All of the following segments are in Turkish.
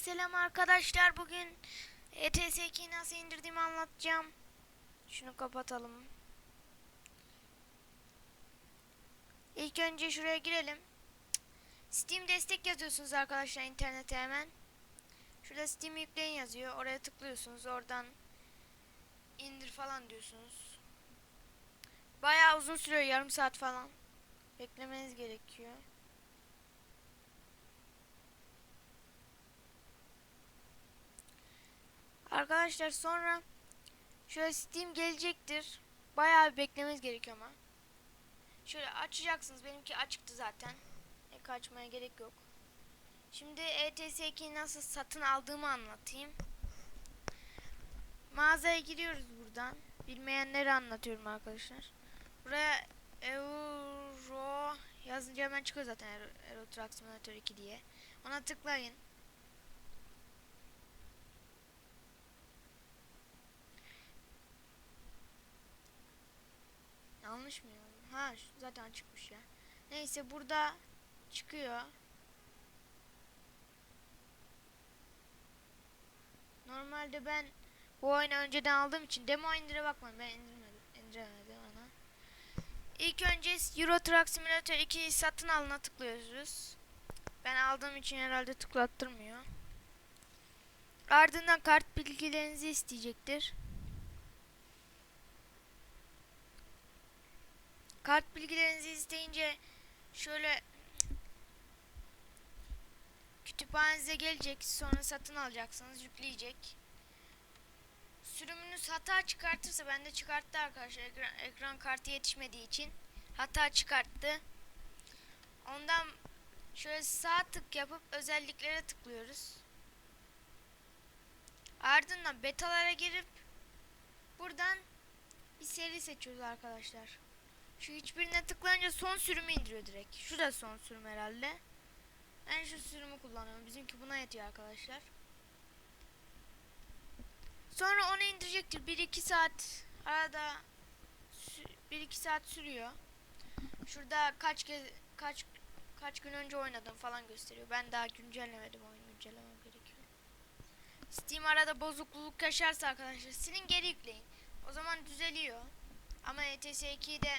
selam arkadaşlar. Bugün E ETS2'yi nasıl indirdiğimi anlatacağım. Şunu kapatalım. İlk önce şuraya girelim. Steam destek yazıyorsunuz arkadaşlar internete hemen. Şurada Steam yükleyin yazıyor. Oraya tıklıyorsunuz. Oradan indir falan diyorsunuz. Bayağı uzun sürüyor. Yarım saat falan. Beklemeniz gerekiyor. Arkadaşlar sonra şöyle Steam gelecektir. Bayağı bir beklemeniz gerekiyor ama. Şöyle açacaksınız. Benimki açıktı zaten. Ek açmaya gerek yok. Şimdi E ETS2'yi nasıl satın aldığımı anlatayım. Mağazaya giriyoruz buradan. Bilmeyenleri anlatıyorum arkadaşlar. Buraya Euro yazınca hemen çıkıyor zaten Euro, Euro Truck Simulator 2 diye. Ona tıklayın. Yanlış mı? Ha zaten çıkmış ya. Neyse burada çıkıyor. Normalde ben bu oyunu önceden aldığım için demo indire bakmadım. Ben indirmedim. indiremedim ona. İlk önce Euro Truck Simulator 2'yi satın alına tıklıyoruz. Ben aldığım için herhalde tıklattırmıyor. Ardından kart bilgilerinizi isteyecektir. Kart bilgilerinizi isteyince şöyle kütüphanenize gelecek. Sonra satın alacaksınız. Yükleyecek. Sürümünüz hata çıkartırsa bende çıkarttı arkadaşlar. Ekran, ekran kartı yetişmediği için hata çıkarttı. Ondan şöyle sağ tık yapıp özelliklere tıklıyoruz. Ardından betalara girip buradan bir seri seçiyoruz arkadaşlar. Şu hiçbirine tıklayınca son sürümü indiriyor direkt. Şu da son sürüm herhalde. Ben şu sürümü kullanıyorum. Bizimki buna yetiyor arkadaşlar. Sonra onu indirecektir. 1-2 saat arada 1-2 saat sürüyor. Şurada kaç kez kaç kaç gün önce oynadım falan gösteriyor. Ben daha güncellemedim oyunu güncellemem gerekiyor. Steam arada bozukluk yaşarsa arkadaşlar silin geri yükleyin. O zaman düzeliyor. Ama E ETS2'de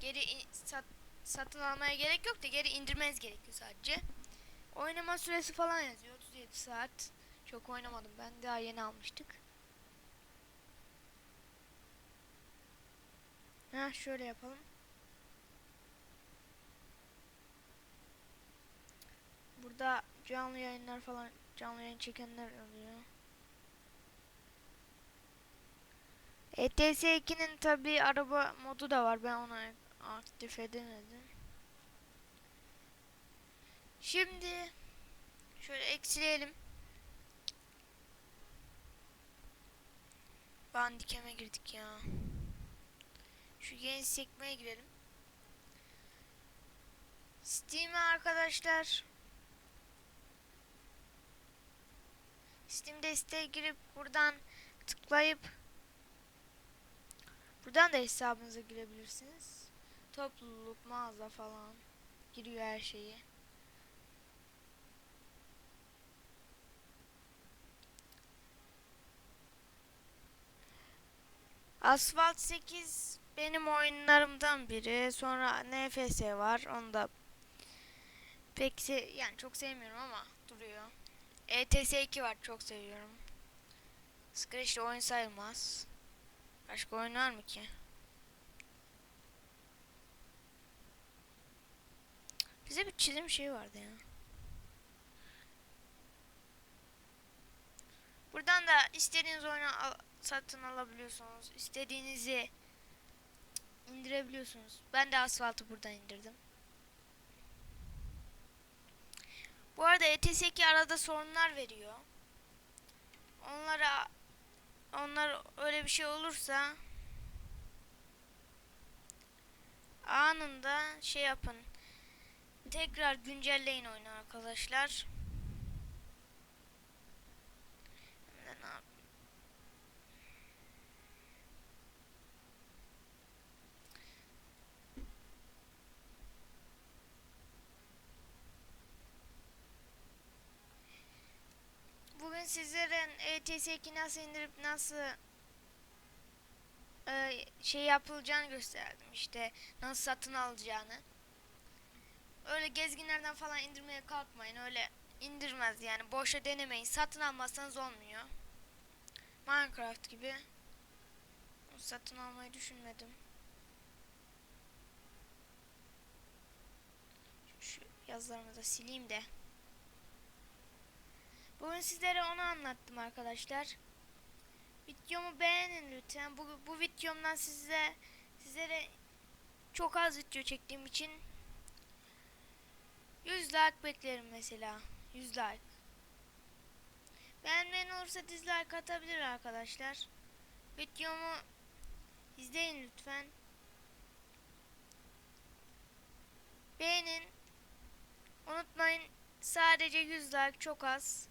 geri in- sat, satın almaya gerek yok da geri indirmeniz gerekiyor sadece. Oynama süresi falan yazıyor 37 saat. Çok oynamadım ben daha yeni almıştık. Ha şöyle yapalım. Burada canlı yayınlar falan canlı yayın çekenler oluyor. ETS 2'nin tabi araba modu da var. Ben onu aktif edemedim. Şimdi şöyle eksileyelim. Bandikeme girdik ya. Şu yeni sekmeye girelim. Steam'e arkadaşlar Steam desteğe girip buradan tıklayıp buradan da hesabınıza girebilirsiniz. Topluluk, mağaza falan giriyor her şeyi. Asphalt 8 benim oyunlarımdan biri. Sonra NFS var. Onu da pek se yani çok sevmiyorum ama duruyor. ETS 2 var. Çok seviyorum. Scratch de oyun sayılmaz. Başka oyun var mı ki? Bize bir çizim şey vardı ya. Buradan da istediğiniz oyunu al- satın alabiliyorsunuz. İstediğinizi indirebiliyorsunuz. Ben de asfaltı buradan indirdim. Bu arada ETS2 arada sorunlar veriyor. Onlara onlar öyle bir şey olursa anında şey yapın. Tekrar güncelleyin oyunu arkadaşlar. Yap- sizlerin ETS2 nasıl indirip nasıl e, şey yapılacağını gösterdim işte nasıl satın alacağını. Öyle gezginlerden falan indirmeye kalkmayın öyle indirmez yani boşa denemeyin satın almazsanız olmuyor. Minecraft gibi satın almayı düşünmedim. Şu yazılarımı da sileyim de. Bugün sizlere onu anlattım arkadaşlar. Videomu beğenin lütfen. Bu, bu videomdan size sizlere çok az video çektiğim için 100 like beklerim mesela. 100 like. Beğenmeyen olursa dislike atabilir arkadaşlar. Videomu izleyin lütfen. Beğenin. Unutmayın sadece 100 like çok az.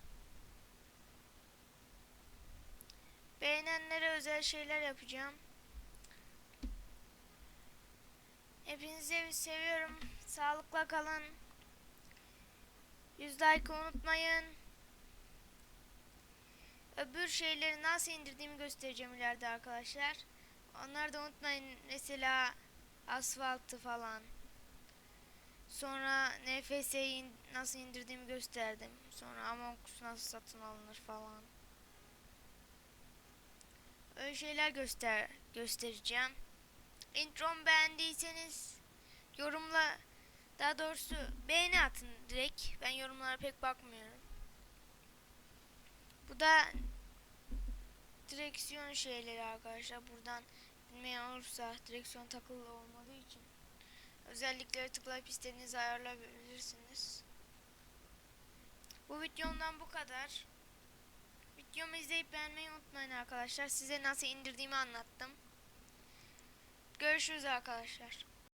Beğenenlere özel şeyler yapacağım. Hepinizi seviyorum. Sağlıkla kalın. 100 like unutmayın. Öbür şeyleri nasıl indirdiğimi göstereceğim ileride arkadaşlar. Onları da unutmayın. Mesela asfaltı falan. Sonra NFS'yi nasıl indirdiğimi gösterdim. Sonra Among Us nasıl satın alınır falan. Öyle şeyler göster göstereceğim. Intromu beğendiyseniz yorumla daha doğrusu beğeni atın direkt. Ben yorumlara pek bakmıyorum. Bu da direksiyon şeyleri arkadaşlar. Buradan bilmeyen olursa direksiyon takılı olmadığı için özellikleri tıklayıp istediğinizi ayarlayabilirsiniz. Bu videomdan bu kadar. Videomu izleyip beğenmeyi unutmayın arkadaşlar. Size nasıl indirdiğimi anlattım. Görüşürüz arkadaşlar.